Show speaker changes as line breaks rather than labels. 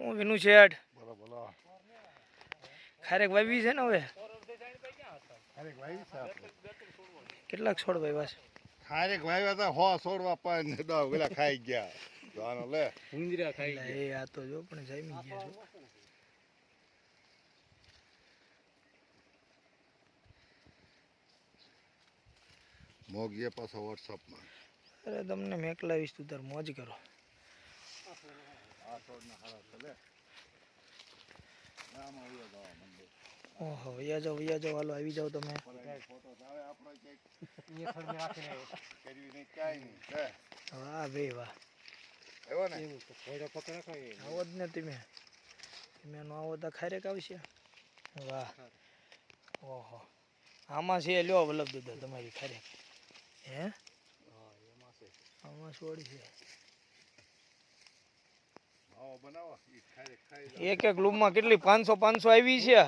હું વિનુ શેઠ.
આઠ બોલો.
ખારેક વાવી છે ને હવે?
છે
કેટલાક છોડ વાવ્યા છે?
ખારેક વાવ્યા હતા હો છોડવા પાંચ ને દસ પેલા ખાઈ ગયા. તો આનો લે.
હુંજરા ખાઈ
ગયા. એ આ તો જો પણ જામી ગયા છો.
મોગીએ પાછો વોટ્સઅપમાં
અરે તમને મેકલાવીશ તું તાર મોજ કરો.
આ છોડના હારા છે
ઓહો, વૈયા જાઓ વૈયા જાઓ, હાલો, આવી જાઓ તમે. વાહ ભાઈ વાહ. આવો જ ને તમે. તમે નો આવો તો ખારેક આવશે? વાહ. ઓહો. આમાં છે, લ્યો, વલ્લભ દાદા, તમારી ખારેક હે? આમાં છોડી છે
આવો બનાવો ઈ ખારેક ખાઈ જાઓ.
એક એક લૂમમાં કેટલી? પાંચસો પાંચસો આવી છે?